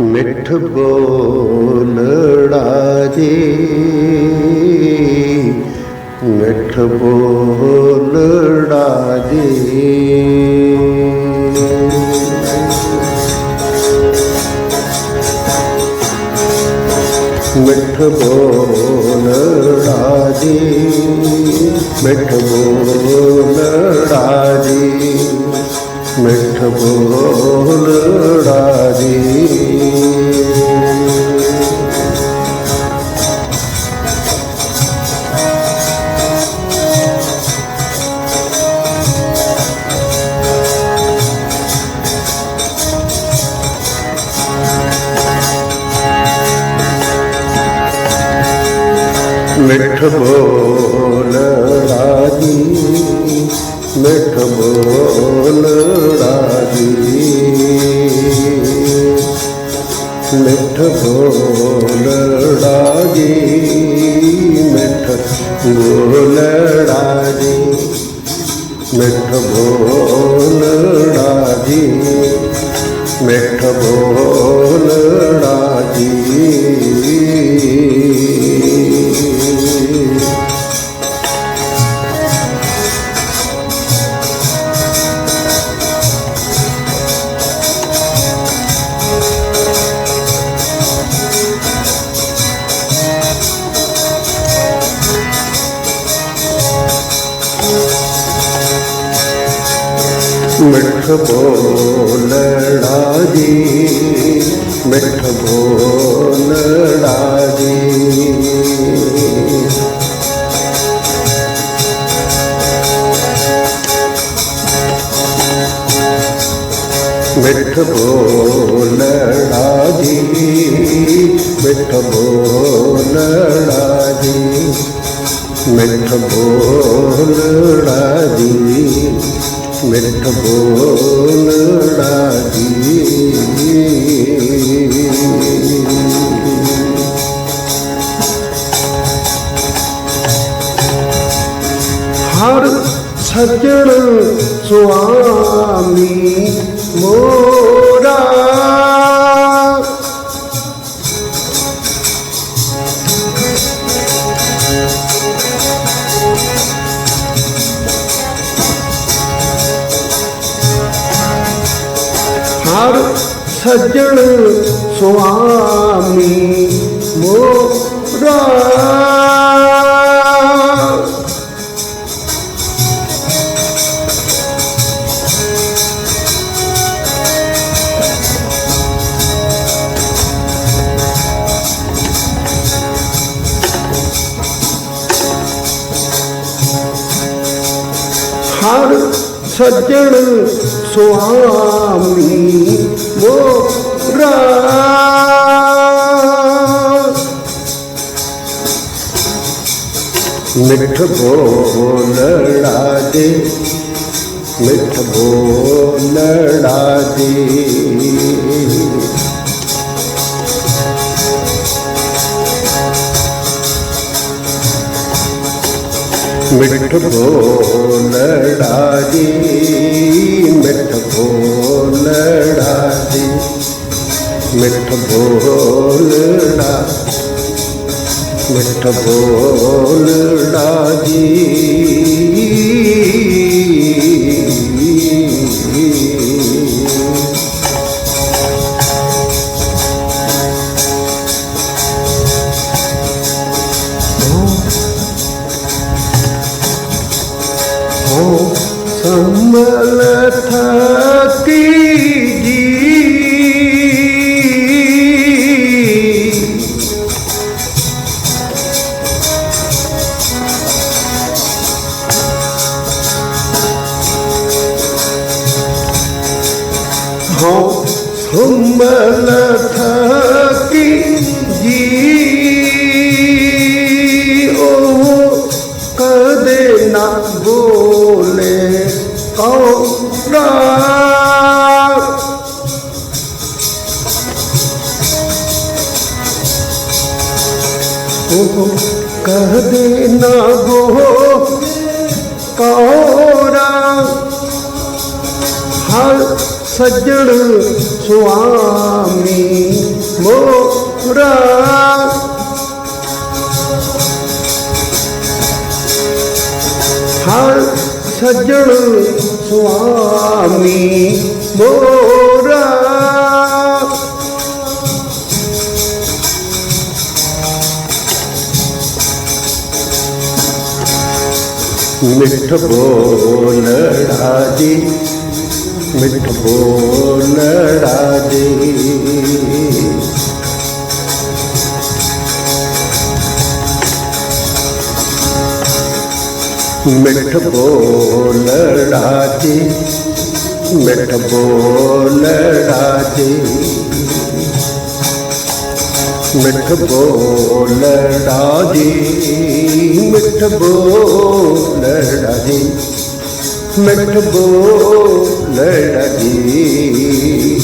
ਮਿੱਠ ਬੋਲੜਾ ਜੀ ਮਿੱਠ ਬੋਲੜਾ ਜੀ ਮਿੱਠ ਬੋਲੜਾ ਜੀ ਮਿੱਠ ਬੋਲੜਾ ਜੀ ਮਿੱਠ ਬੋਲੜਾ ਜੀ ਮਿੱਠ ਬੋਲ ਰਾਜੀ ਮਿੱਠ ਬੋਲ ਰਾਜੀ। ਮਿੱਠ ਬੋਲ ਮਿੱਠ ਬੋਲੜਾ ਜੀ ਮਿੱਠ ਬੋਲੜਾ ਜੀ ਮਿੱਠ ਬੋਲੜਾ ਜੀ ਮਿੱਠ ਬੋਲੜਾ ਜੀ ਮਿੱਠ ਬੋਲੜਾ ਜੀ ਮਿੱਠ ਬੋਲੜਾ ਜੀ ਹਰ ਸੱਜਣ ਸੁਆਮੀ ਮੋਰਾ ਸੱਜਣ ਸੁਆਮੀ ਮੋਰਾ। ਹਰ ਸੱਜਣ ਸੁਆਮੀ ਮੋਰਾ ਮਿੱਠ ਬੋਲੜਾ ਦੇ ਮਿੱਠ ਬੋਲੜਾ ਦੀ ਮਿੱਠ ਬੋਲੜਾ ਜੀ ਮਿੱਠ ਬੋਲੜਾ ਜੀ ਮਿੱਠ ਬੋਲ ਬੋਲੜਾ ਮਿੱਠ ਬੋਲੜਾ ਜੀ ਸੰਭਲ ਥਕੀ ਜੀ ਉਹ ਕਦੇ ਨਾ ਬੋਲੇ ਕੌੜਾ ਉਹ ਕਦੇ ਨਾ ਬੋ ਕੌੜਾ ਹਰ ਸੱਜਣ சுவாமி மோரா हर सज्जन स्वामी मोरा मिठ बोल राजी ਮਿੱਠ ਬੋਲੜਾ ਜੀ ਮਿੱਠ ਬੋਲੜਾ ਜੀ ਮਿੱਠ ਬੋਲੜਾ ਜੀ ਮਿੱਠ ਬੋਲੜਾ ਜੀ ਮਿੱਠ ਬੋਲੜਾ ਜੀ ਮਿੱਠ ਬੋਲੜਾ ਜੀ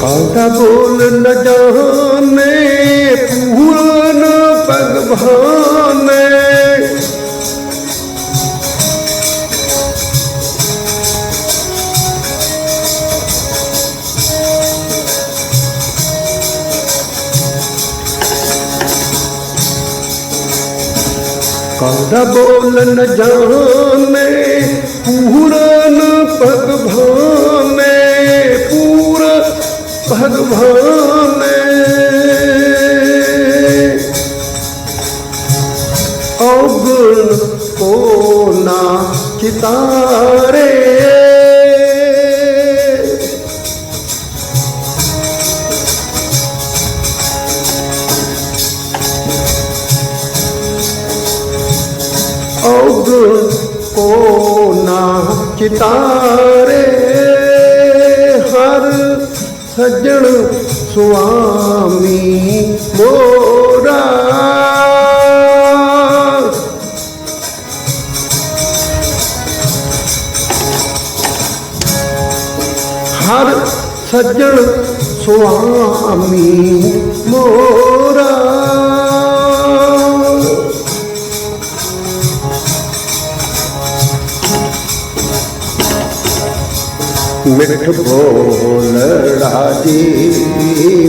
ਕਾਂਟਾ ਬੋਲ ਨ ਜਾਣੇ ਪੂਰਨ ਭਗਵਾਨ। ਕਾਂਦਾ ਬੋਲ ਜਾਣੇ ਪੂਰਨ ਭਗਵਾਨੇ ਪੂਰ ਭਗਵਾਨੇ। ਔਗਣ ਕੋ ਨਾ ਚਿਤਾਰੇ औग को ना चितारे हर सज्जन स्वामी मोरा हर सज्जन स्वामी मोरा ਮਿੱਠ ਬੋਲ ਰਾਜੀ,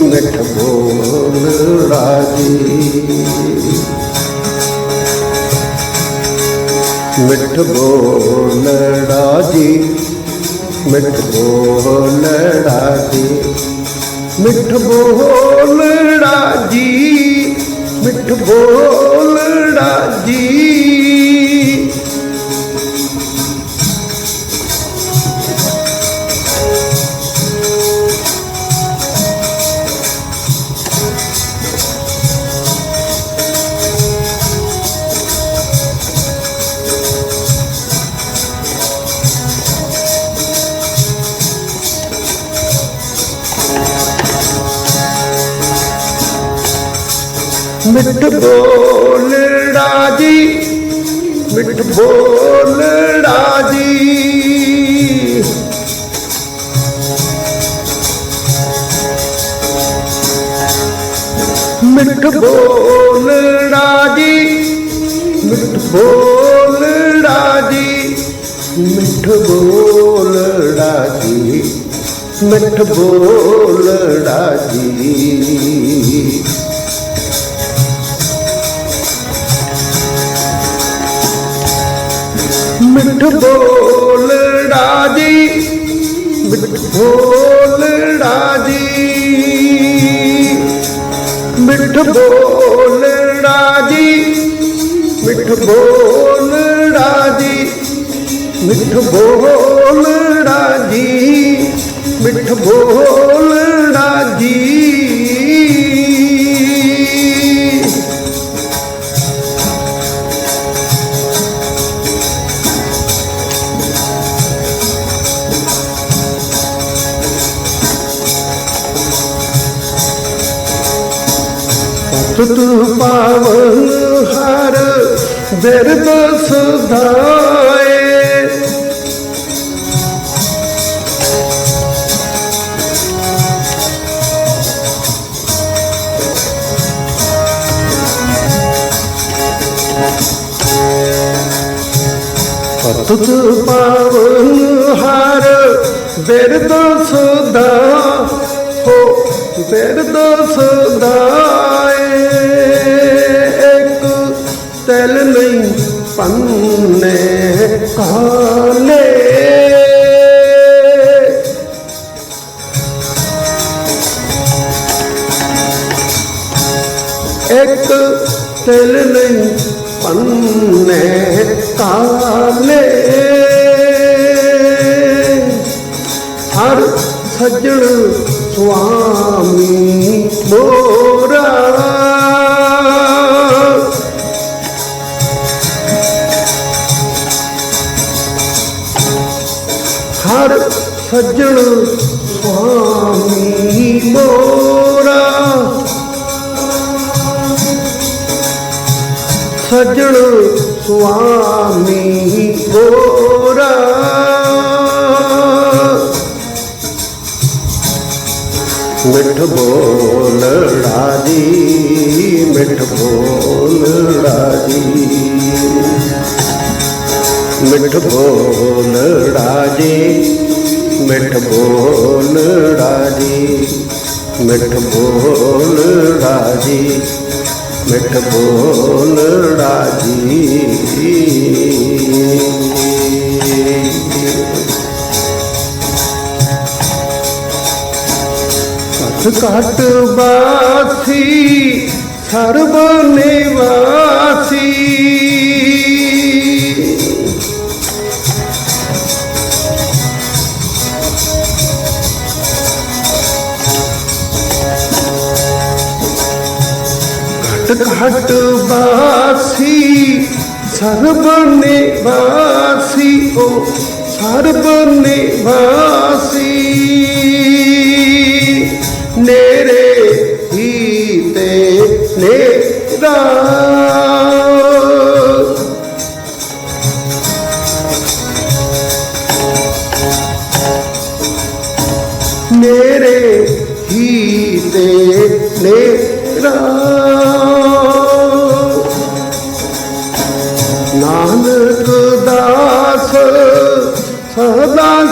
ਮਿੱਠ ਬੋਲ ਰਾਜੀ। ਮਿੱਠ ਬੋਲ ਰਾਜੀ, ਮਿੱਠ ਬੋਲ ਰਾਜੀ। ਮਿੱਠ ਬੋਲ ਰਾਜੀ, ਮਿੱਠ ਬੋਲ ਰਾਜੀ। ਮਿੱਠ ਬੋਲੜਾ ਜੀ ਮਿੱਠ ਬੋਲੜਾ ਜੀ ਮਿੱਠ ਬੋਲੜਾ ਜੀ ਮਿੱਠ ਬੋਲੜਾ ਜੀ ਮਿੱਠ ਬੋਲੜਾ ਜੀ ਮਿੱਠ ਬੋਲੜਾ ਜੀ ਮਿੱਠ ਬੋਲੜਾ ਜੀ ਮਿੱਠ ਬੋਲੜਾ ਜੀ ਮਿੱਠ ਬੋਲੜਾ ਜੀ ਮਿੱਠ ਬੋਲੜਾ ਜੀ ਮਿੱਠ ਬੋਲੜਾ ਜੀ ਮਿੱਠ ਬੋਲੜਾ ਜੀ ਤੁਤ ਪਾਵਨ ਹਰ ਬਿਰਦ ਸੁਧਾਏ ਸਤਿ ਪਾਵਨ ਹਰ ਬਿਰਦ ਸਦਾ ਹੋ ਬਿਰਦ ਸਦਾਏ ਇੱਕ ਤਲ ਨਹੀਂ ਪੰਨੇ ਕਾਲੇ। ਇੱਕ ਤਿਲ ਨਹੀਂ ਪੰਨੇ ਕਾਲੇ। ਹਰ ਸੱਜਣ ਸੁਆਮੀ ਸਜਣ ਸੁਆਮੀ ਗੋਰਾ ਮਿੱਠ ਬੋਲੜਾ ਜੀ ਮਿੱਠ ਬੋਲੜਾ ਜੀ ਮਿੱਠ ਬੋਲੜਾ ਜੀ ਮਿੱਠ ਬੋਲੜਾ ਜੀ ਮਿੱਠ ਬੋਲੜਾ ਜੀ ਮਿੱਠ ਬੋਲੜਾ ਜੀ ਘਟ ਘਟ ਬਾਸੀ ਸਰਬ ਨਿਵਾਸੀ। ਘਟ ਬਾਸੀ ਸਰਬ ਨਿਵਾਸੀ ਓ ਸਰਬ ਨਿਵਾਸੀ।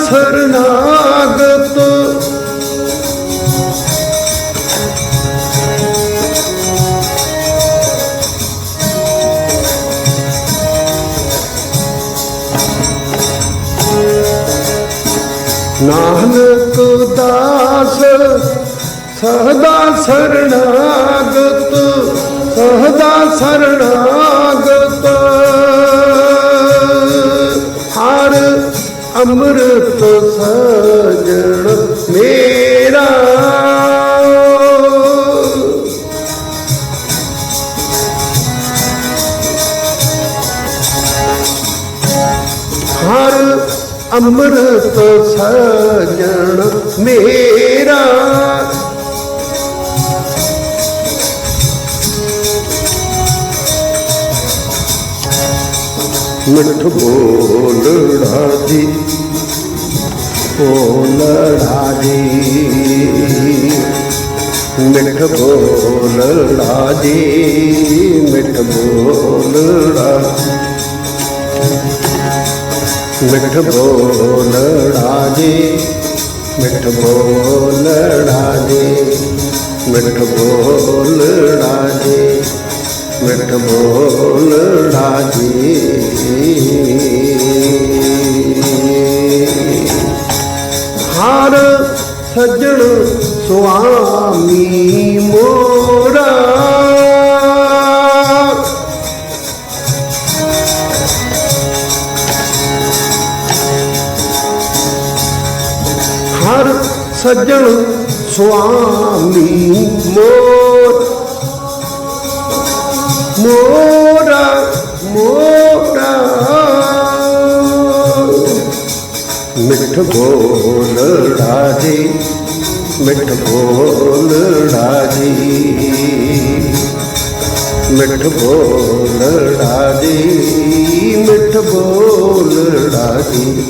ਸਰਨਾਗਤ ਨਾਨਕ ਦਾਸ ਸਹਦਾ ਸ਼ਰਨਾਗਤ ਸਹਦਾ ਸ਼ਰਨਾਗਤ ਹਰ ਅਮਰ ਮਿੱਠ ਬੋਲੜਾ ਜੀ ਬੋਲੜਾ ਜੀ ਮਿੱਠ ਬੋਲੜਾ ਜੀ ਮਿੱਠ ਬੋਲੜਾ ਮਿੱਠ ਬੋਲੜਾ ਜੀ ਮਿੱਠ ਬੋਲੜਾ ਜੀ ਮਿੱਠ ਬੋਲੜਾ ਜੀ ਮਿੱਠ ਹਰ ਸੱਜਣ ਸੁਆਮੀ ਮੋਰਾ। ਹਰ ਸੱਜਣ ਸੁਆਮੀ ਮੋਰ। ਮਿੱਠ ਬੋਲ ਰਾਜੀ, ਮਿੱਠ ਬੋਲ ਰਾਜੀ। ਮਿੱਠ ਬੋਲ ਰਾਜੀ, ਮਿੱਠ ਬੋਲ ਰਾਜੀ,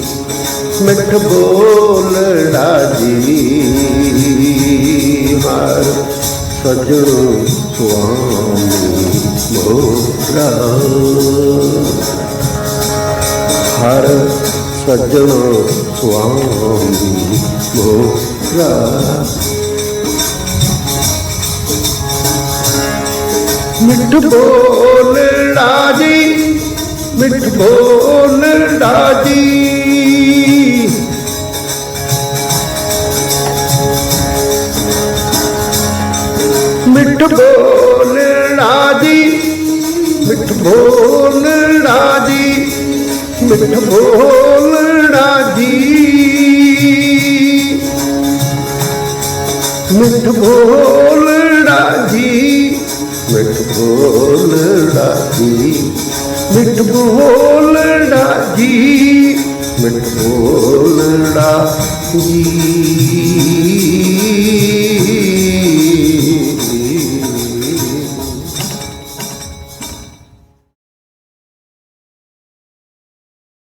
ਮਿੱਠ ਬੋਲ ਰਾਜੀ। ਹਰ ਸਜਣੋ ਸੁਆਮੀ ਮੋਰਾ ਹਰ ਸਜਣੋ स्वामी मोरा मिठ बोल राजी मिठ बोल राजी मिठ बोल राजी मिठ बोल राजी ਮਿੱਠ ਬੋਲੜਾ ਜੀ। ਮਿੱਠ ਬੋਲੜਾ ਜੀ। ਮਿੱਠ ਬੋਲੜਾ ਜੀ। ਮਿੱਠ ਬੋਲੜਾ ਜੀ। ਮਿੱਠ ਬੋਲੜਾ ਜੀ।